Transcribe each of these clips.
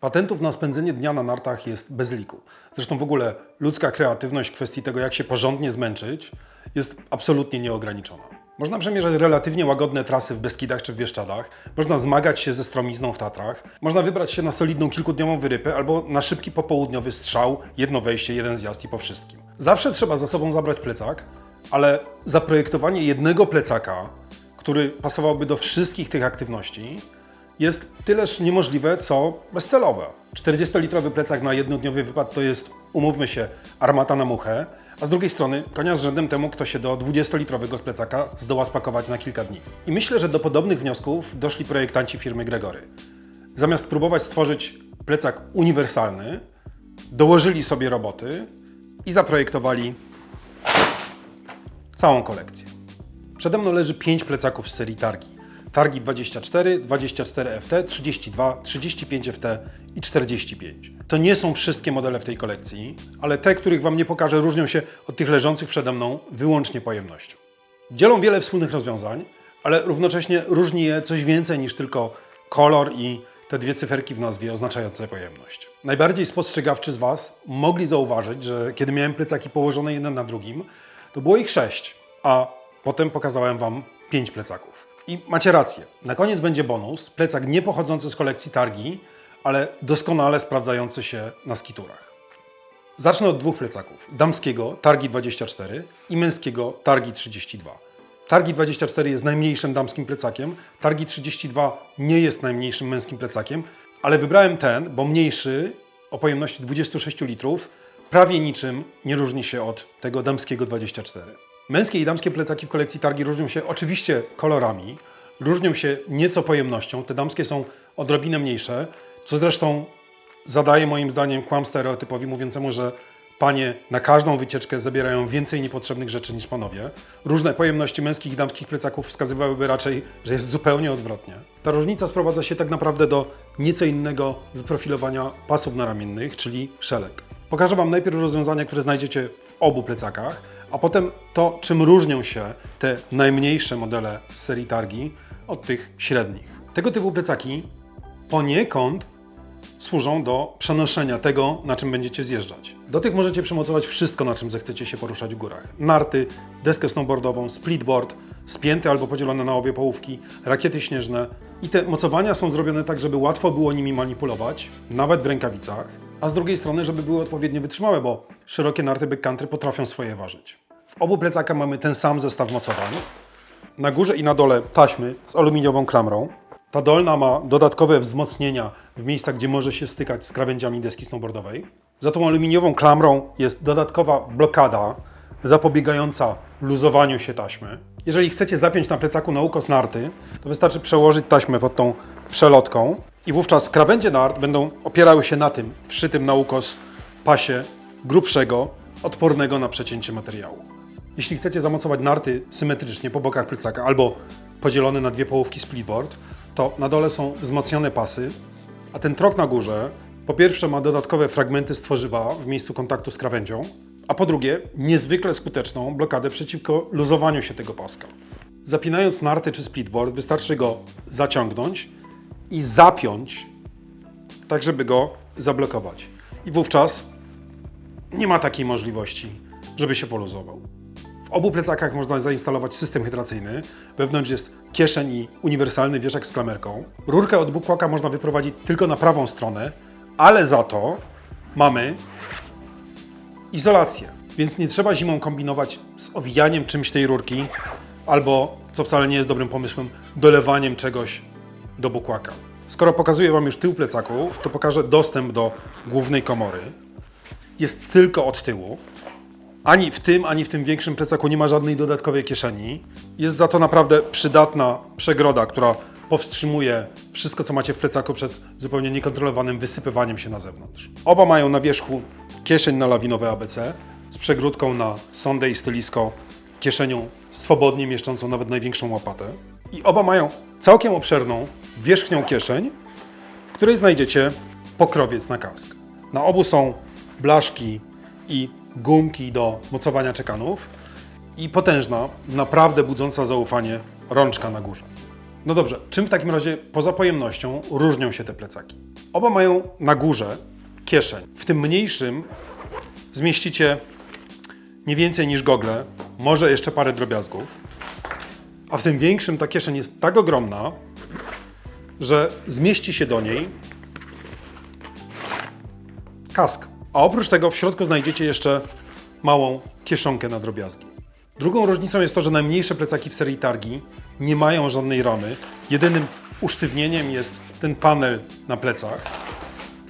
Patentów na spędzenie dnia na nartach jest bez liku. Zresztą w ogóle ludzka kreatywność w kwestii tego, jak się porządnie zmęczyć, jest absolutnie nieograniczona. Można przemierzać relatywnie łagodne trasy w Beskidach czy w Bieszczadach, można zmagać się ze stromizną w Tatrach, można wybrać się na solidną kilkudniową wyrypę albo na szybki popołudniowy strzał, jedno wejście, jeden zjazd i po wszystkim. Zawsze trzeba za sobą zabrać plecak, ale zaprojektowanie jednego plecaka, który pasowałby do wszystkich tych aktywności, jest tyleż niemożliwe, co bezcelowe. 40-litrowy plecak na jednodniowy wypad to jest, umówmy się, armata na muchę, a z drugiej strony konia z rzędem temu, kto się do 20-litrowego plecaka zdoła spakować na kilka dni. I myślę, że do podobnych wniosków doszli projektanci firmy Gregory. Zamiast próbować stworzyć plecak uniwersalny, dołożyli sobie roboty i zaprojektowali całą kolekcję. Przede mną leży 5 plecaków z serii Targi. Targi 24, 24 FT, 32, 35 FT i 45. To nie są wszystkie modele w tej kolekcji, ale te, których Wam nie pokażę, różnią się od tych leżących przede mną wyłącznie pojemnością. Dzielą wiele wspólnych rozwiązań, ale równocześnie różni je coś więcej niż tylko kolor i te dwie cyferki w nazwie oznaczające pojemność. Najbardziej spostrzegawczy z Was mogli zauważyć, że kiedy miałem plecaki położone jeden na drugim, to było ich sześć, a potem pokazałem Wam pięć plecaków. I macie rację, na koniec będzie bonus, plecak nie pochodzący z kolekcji Targi, ale doskonale sprawdzający się na skiturach. Zacznę od dwóch plecaków. Damskiego Targi 24 i męskiego Targi 32. Targi 24 jest najmniejszym damskim plecakiem, Targi 32 nie jest najmniejszym męskim plecakiem, ale wybrałem ten, bo mniejszy o pojemności 26 litrów prawie niczym nie różni się od tego damskiego 24. Męskie i damskie plecaki w kolekcji Targi różnią się oczywiście kolorami, różnią się nieco pojemnością. Te damskie są odrobinę mniejsze, co zresztą zadaje moim zdaniem kłam stereotypowi mówiącemu, że panie na każdą wycieczkę zabierają więcej niepotrzebnych rzeczy niż panowie. Różne pojemności męskich i damskich plecaków wskazywałyby raczej, że jest zupełnie odwrotnie. Ta różnica sprowadza się tak naprawdę do nieco innego wyprofilowania pasów naramiennych, czyli szelek. Pokażę Wam najpierw rozwiązania, które znajdziecie w obu plecakach, a potem to, czym różnią się te najmniejsze modele z serii Targi od tych średnich. Tego typu plecaki poniekąd służą do przenoszenia tego, na czym będziecie zjeżdżać. Do tych możecie przymocować wszystko, na czym zechcecie się poruszać w górach. Narty, deskę snowboardową, splitboard, spięty albo podzielone na obie połówki, rakiety śnieżne. I te mocowania są zrobione tak, żeby łatwo było nimi manipulować, nawet w rękawicach, a z drugiej strony, żeby były odpowiednio wytrzymałe, bo szerokie narty backcountry potrafią swoje ważyć. W obu plecakach mamy ten sam zestaw mocowań. Na górze i na dole taśmy z aluminiową klamrą. Ta dolna ma dodatkowe wzmocnienia w miejscach, gdzie może się stykać z krawędziami deski snowboardowej. Za tą aluminiową klamrą jest dodatkowa blokada zapobiegająca luzowaniu się taśmy. Jeżeli chcecie zapiąć na plecaku na ukos narty, to wystarczy przełożyć taśmę pod tą przelotką i wówczas krawędzie nart będą opierały się na tym wszytym na ukos pasie grubszego, odpornego na przecięcie materiału. Jeśli chcecie zamocować narty symetrycznie po bokach plecaka albo podzielone na dwie połówki splitboard, to na dole są wzmocnione pasy, a ten trok na górze po pierwsze ma dodatkowe fragmenty z tworzywa w miejscu kontaktu z krawędzią, a po drugie niezwykle skuteczną blokadę przeciwko luzowaniu się tego paska. Zapinając narty czy splitboard wystarczy go zaciągnąć i zapiąć, tak żeby go zablokować. I wówczas nie ma takiej możliwości, żeby się poluzował. W obu plecakach można zainstalować system hydracyjny. Wewnątrz jest kieszeń i uniwersalny wieszak z klamerką. Rurkę od bukłaka można wyprowadzić tylko na prawą stronę, ale za to mamy izolację. Więc nie trzeba zimą kombinować z owijaniem czymś tej rurki albo, co wcale nie jest dobrym pomysłem, dolewaniem czegoś do bukłaka. Skoro pokazuję Wam już tył plecaków, to pokażę dostęp do głównej komory. Jest tylko od tyłu. Ani w tym, ani w tym większym plecaku nie ma żadnej dodatkowej kieszeni. Jest za to naprawdę przydatna przegroda, która powstrzymuje wszystko, co macie w plecaku przed zupełnie niekontrolowanym wysypywaniem się na zewnątrz. Oba mają na wierzchu kieszeń na lawinowe ABC z przegródką na sondę i stylisko, kieszenią swobodnie mieszczącą nawet największą łopatę. I oba mają całkiem obszerną wierzchnią kieszeń, w której znajdziecie pokrowiec na kask. Na obu są blaszki i gumki do mocowania czekanów i potężna, naprawdę budząca zaufanie rączka na górze. No dobrze, czym w takim razie poza pojemnością różnią się te plecaki? Oba mają na górze kieszeń. W tym mniejszym zmieścicie nie więcej niż gogle, może jeszcze parę drobiazgów. A w tym większym ta kieszeń jest tak ogromna, że zmieści się do niej kask. A oprócz tego w środku znajdziecie jeszcze małą kieszonkę na drobiazgi. Drugą różnicą jest to, że najmniejsze plecaki w serii Targi nie mają żadnej ramy. Jedynym usztywnieniem jest ten panel na plecach,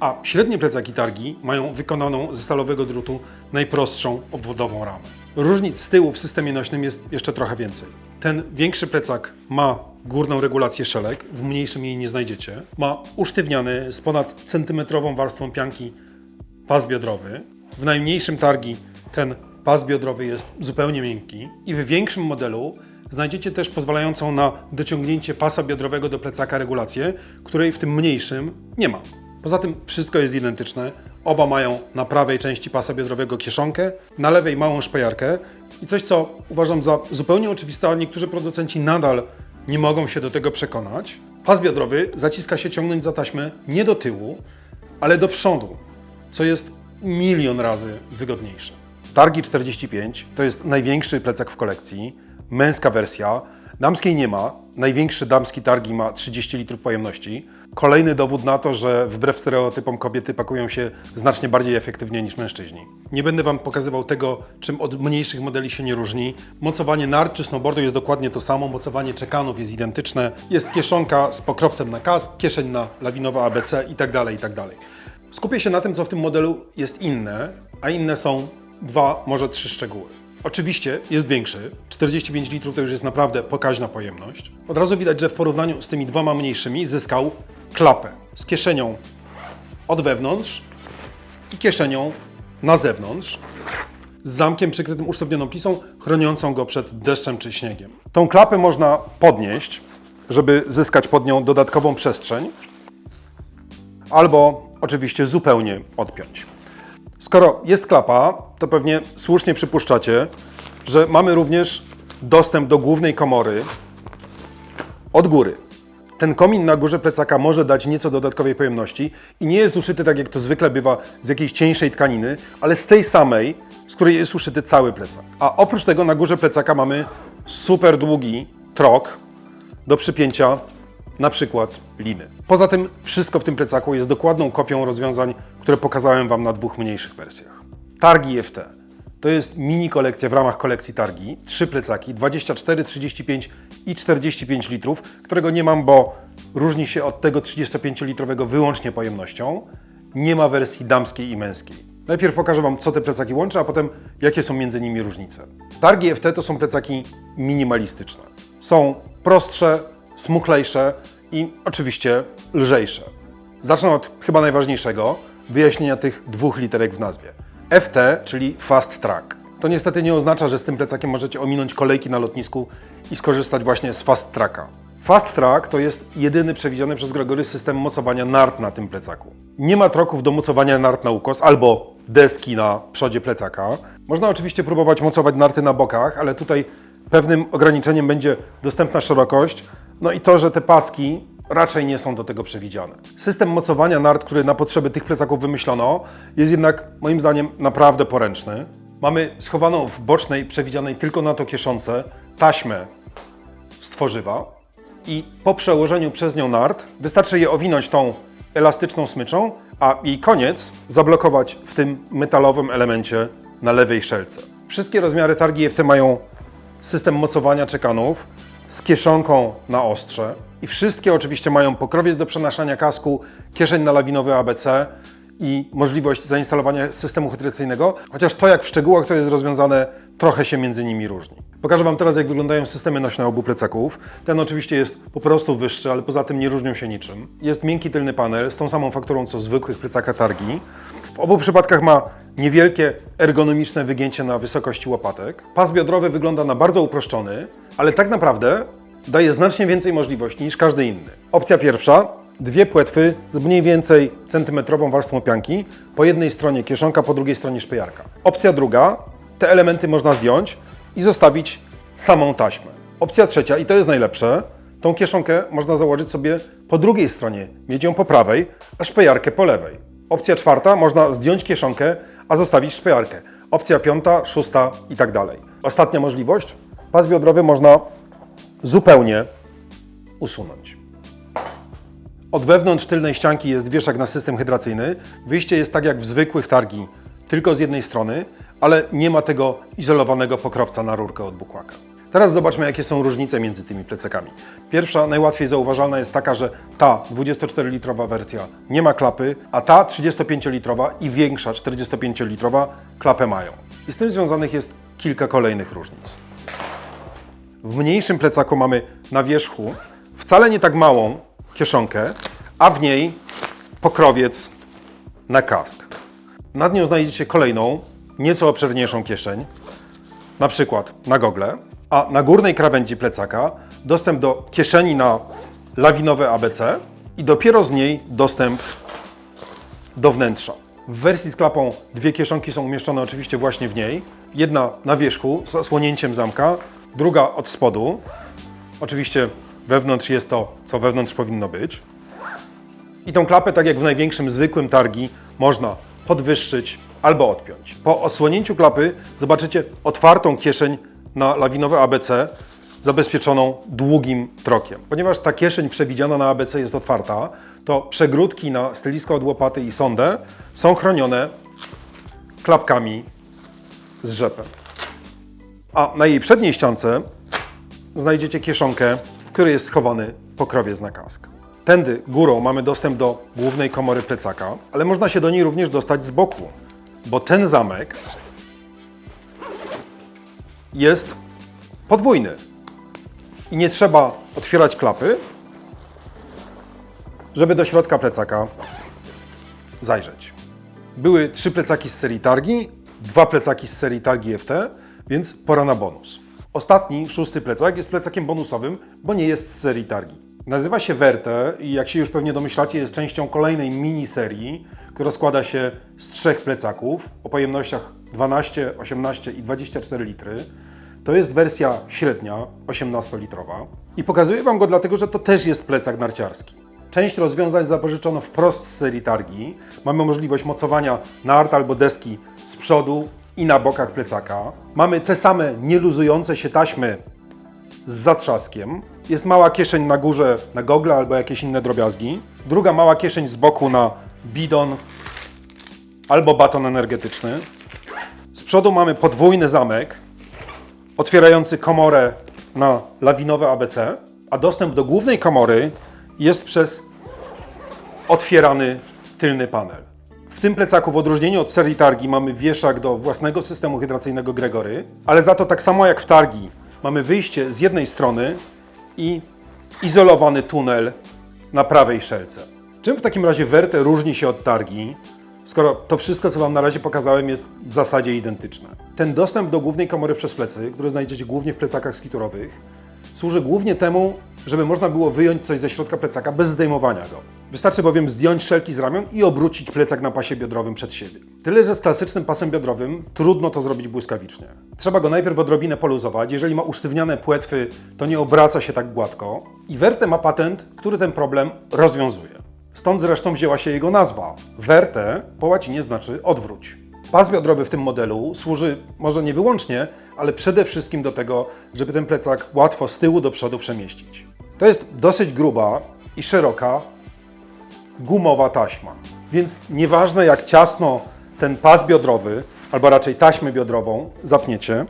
a średnie plecaki Targi mają wykonaną ze stalowego drutu najprostszą obwodową ramę. Różnic z tyłu w systemie nośnym jest jeszcze trochę więcej. Ten większy plecak ma górną regulację szelek, w mniejszym jej nie znajdziecie. Ma usztywniany z ponad centymetrową warstwą pianki pas biodrowy. W najmniejszym targi ten pas biodrowy jest zupełnie miękki i w większym modelu znajdziecie też pozwalającą na dociągnięcie pasa biodrowego do plecaka regulację, której w tym mniejszym nie ma. Poza tym wszystko jest identyczne. Oba mają na prawej części pasa biodrowego kieszonkę, na lewej małą szpejarkę i coś, co uważam za zupełnie oczywiste, a niektórzy producenci nadal nie mogą się do tego przekonać. Pas biodrowy zaciska się ciągnąć za taśmę nie do tyłu, ale do przodu, co jest milion razy wygodniejsze. Targi 45 to jest największy plecak w kolekcji, męska wersja. Damskiej nie ma. Największy damski targi ma 30 litrów pojemności. Kolejny dowód na to, że wbrew stereotypom kobiety pakują się znacznie bardziej efektywnie niż mężczyźni. Nie będę Wam pokazywał tego, czym od mniejszych modeli się nie różni. Mocowanie nart czy snowboardu jest dokładnie to samo, mocowanie czekanów jest identyczne. Jest kieszonka z pokrowcem na kask, kieszeń na lawinowe ABC itd. itd. Skupię się na tym, co w tym modelu jest inne, a inne są dwa, może trzy szczegóły. Oczywiście jest większy, 45 litrów to już jest naprawdę pokaźna pojemność. Od razu widać, że w porównaniu z tymi dwoma mniejszymi zyskał klapę z kieszenią od wewnątrz i kieszenią na zewnątrz, z zamkiem przykrytym usztownioną pisą, chroniącą go przed deszczem czy śniegiem. Tą klapę można podnieść, żeby zyskać pod nią dodatkową przestrzeń, albo oczywiście zupełnie odpiąć. Skoro jest klapa, to pewnie słusznie przypuszczacie, że mamy również dostęp do głównej komory od góry. Ten komin na górze plecaka może dać nieco dodatkowej pojemności i nie jest uszyty tak jak to zwykle bywa z jakiejś cieńszej tkaniny, ale z tej samej, z której jest uszyty cały plecak. A oprócz tego na górze plecaka mamy super długi trok do przypięcia na przykład liny. Poza tym wszystko w tym plecaku jest dokładną kopią rozwiązań, które pokazałem Wam na dwóch mniejszych wersjach. Targi FT. To jest mini kolekcja w ramach kolekcji Targi. Trzy plecaki 24, 35 i 45 litrów, którego nie mam, bo różni się od tego 35-litrowego wyłącznie pojemnością. Nie ma wersji damskiej i męskiej. Najpierw pokażę Wam, co te plecaki łączy, a potem jakie są między nimi różnice. Targi FT to są plecaki minimalistyczne. Są prostsze, smuchlejsze i oczywiście lżejsze. Zacznę od chyba najważniejszego wyjaśnienia tych dwóch literek w nazwie. FT, czyli Fast Track. To niestety nie oznacza, że z tym plecakiem możecie ominąć kolejki na lotnisku i skorzystać właśnie z Fast Tracka. Fast Track to jest jedyny przewidziany przez Gregory system mocowania nart na tym plecaku. Nie ma troków do mocowania nart na ukos albo deski na przodzie plecaka. Można oczywiście próbować mocować narty na bokach, ale tutaj pewnym ograniczeniem będzie dostępna szerokość, no i to, że te paski raczej nie są do tego przewidziane. System mocowania nart, który na potrzeby tych plecaków wymyślono, jest jednak moim zdaniem naprawdę poręczny. Mamy schowaną w bocznej, przewidzianej tylko na to kieszonce, taśmę z tworzywa i po przełożeniu przez nią nart wystarczy je owinąć tą elastyczną smyczą, a jej koniec zablokować w tym metalowym elemencie na lewej szelce. Wszystkie rozmiary targi FT mają system mocowania czekanów z kieszonką na ostrze i wszystkie oczywiście mają pokrowiec do przenaszania kasku, kieszeń na lawinowy ABC i możliwość zainstalowania systemu hydracyjnego, chociaż to jak w szczegółach to jest rozwiązane trochę się między nimi różni. Pokażę Wam teraz jak wyglądają systemy nośne obu plecaków. Ten oczywiście jest po prostu wyższy, ale poza tym nie różnią się niczym. Jest miękki tylny panel z tą samą fakturą co zwykłych plecakach targi. W obu przypadkach ma niewielkie ergonomiczne wygięcie na wysokości łopatek. Pas biodrowy wygląda na bardzo uproszczony, ale tak naprawdę daje znacznie więcej możliwości niż każdy inny. Opcja pierwsza, dwie płetwy z mniej więcej centymetrową warstwą pianki, po jednej stronie kieszonka, po drugiej stronie szpejarka. Opcja druga, te elementy można zdjąć i zostawić samą taśmę. Opcja trzecia, i to jest najlepsze, Tą kieszonkę można założyć sobie po drugiej stronie, mieć ją po prawej, a szpejarkę po lewej. Opcja czwarta, można zdjąć kieszonkę, a zostawić szpejarkę. Opcja piąta, szósta i tak dalej. Ostatnia możliwość, pas biodrowy można zupełnie usunąć. Od wewnątrz tylnej ścianki jest wieszak na system hydracyjny. Wyjście jest tak jak w zwykłych targi, tylko z jednej strony, ale nie ma tego izolowanego pokrowca na rurkę od bukłaka. Teraz zobaczmy, jakie są różnice między tymi plecakami. Pierwsza, najłatwiej zauważalna jest taka, że ta 24-litrowa wersja nie ma klapy, a ta 35-litrowa i większa 45-litrowa klapę mają. I z tym związanych jest kilka kolejnych różnic. W mniejszym plecaku mamy na wierzchu wcale nie tak małą kieszonkę, a w niej pokrowiec na kask. Nad nią znajdziecie kolejną, nieco obszerniejszą kieszeń, na przykład na gogle, a na górnej krawędzi plecaka dostęp do kieszeni na lawinowe ABC i dopiero z niej dostęp do wnętrza. W wersji z klapą dwie kieszonki są umieszczone oczywiście właśnie w niej. Jedna na wierzchu z osłonięciem zamka, druga od spodu. Oczywiście wewnątrz jest to, co wewnątrz powinno być. I tą klapę, tak jak w największym zwykłym targi, można podwyższyć albo odpiąć. Po odsłonięciu klapy zobaczycie otwartą kieszeń na lawinowe ABC zabezpieczoną długim trokiem. Ponieważ ta kieszeń przewidziana na ABC jest otwarta, to przegródki na stylisko od łopaty i sondę są chronione klapkami z rzepem. A na jej przedniej ściance znajdziecie kieszonkę, w której jest schowany pokrowiec na kask. Tędy górą mamy dostęp do głównej komory plecaka, ale można się do niej również dostać z boku, bo ten zamek jest podwójny. I nie trzeba otwierać klapy, żeby do środka plecaka zajrzeć. Były trzy plecaki z serii Targi, dwa plecaki z serii Targi FT, więc pora na bonus. Ostatni, szósty plecak jest plecakiem bonusowym, bo nie jest z serii Targi. Nazywa się Verte i jak się już pewnie domyślacie, jest częścią kolejnej mini serii, która składa się z trzech plecaków o pojemnościach 12, 18 i 24 litry. To jest wersja średnia, 18-litrowa. I pokazuję Wam go dlatego, że to też jest plecak narciarski. Część rozwiązań zapożyczono wprost z serii targi. Mamy możliwość mocowania nart albo deski z przodu i na bokach plecaka. Mamy te same nieluzujące się taśmy z zatrzaskiem. Jest mała kieszeń na górze na gogle albo jakieś inne drobiazgi. Druga mała kieszeń z boku na bidon albo baton energetyczny. Z przodu mamy podwójny zamek, otwierający komorę na lawinowe ABC, a dostęp do głównej komory jest przez otwierany tylny panel. W tym plecaku, w odróżnieniu od serii Targi, mamy wieszak do własnego systemu hydracyjnego Gregory, ale za to tak samo jak w Targi mamy wyjście z jednej strony i izolowany tunel na prawej szelce. Czym w takim razie Werte różni się od Targi, skoro to wszystko, co Wam na razie pokazałem, jest w zasadzie identyczne? Ten dostęp do głównej komory przez plecy, który znajdziecie głównie w plecakach skiturowych, służy głównie temu, żeby można było wyjąć coś ze środka plecaka bez zdejmowania go. Wystarczy bowiem zdjąć szelki z ramion i obrócić plecak na pasie biodrowym przed siebie. Tyle, że z klasycznym pasem biodrowym trudno to zrobić błyskawicznie. Trzeba go najpierw odrobinę poluzować. Jeżeli ma usztywniane płetwy, to nie obraca się tak gładko. I Werte ma patent, który ten problem rozwiązuje. Stąd zresztą wzięła się jego nazwa. Werte po łacinie znaczy odwróć. Pas biodrowy w tym modelu służy może nie wyłącznie, ale przede wszystkim do tego, żeby ten plecak łatwo z tyłu do przodu przemieścić. To jest dosyć gruba i szeroka gumowa taśma. Więc nieważne jak ciasno ten pas biodrowy, albo raczej taśmę biodrową zapniecie,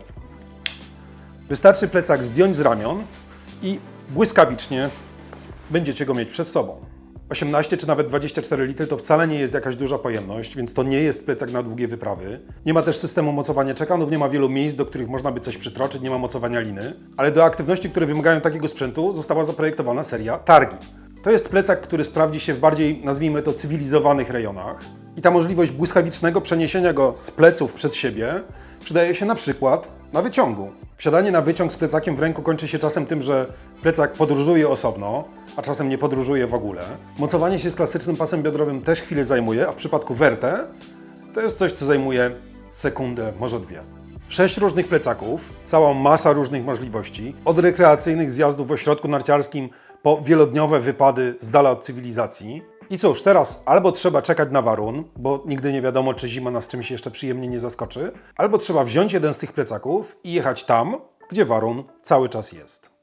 wystarczy plecak zdjąć z ramion i błyskawicznie będziecie go mieć przed sobą. 18 czy nawet 24 litry to wcale nie jest jakaś duża pojemność, więc to nie jest plecak na długie wyprawy. Nie ma też systemu mocowania czekanów, nie ma wielu miejsc, do których można by coś przytroczyć, nie ma mocowania liny, ale do aktywności, które wymagają takiego sprzętu, została zaprojektowana seria Targi. To jest plecak, który sprawdzi się w bardziej, nazwijmy to, cywilizowanych rejonach i ta możliwość błyskawicznego przeniesienia go z pleców przed siebie przydaje się na przykład na wyciągu. Wsiadanie na wyciąg z plecakiem w ręku kończy się czasem tym, że plecak podróżuje osobno, a czasem nie podróżuje w ogóle. Mocowanie się z klasycznym pasem biodrowym też chwilę zajmuje, a w przypadku Verte to jest coś, co zajmuje sekundę, może dwie. Sześć różnych plecaków, cała masa różnych możliwości, od rekreacyjnych zjazdów w ośrodku narciarskim po wielodniowe wypady z dala od cywilizacji. I cóż, teraz albo trzeba czekać na warun, bo nigdy nie wiadomo, czy zima nas czymś jeszcze przyjemnie nie zaskoczy, albo trzeba wziąć jeden z tych plecaków i jechać tam, gdzie warun cały czas jest.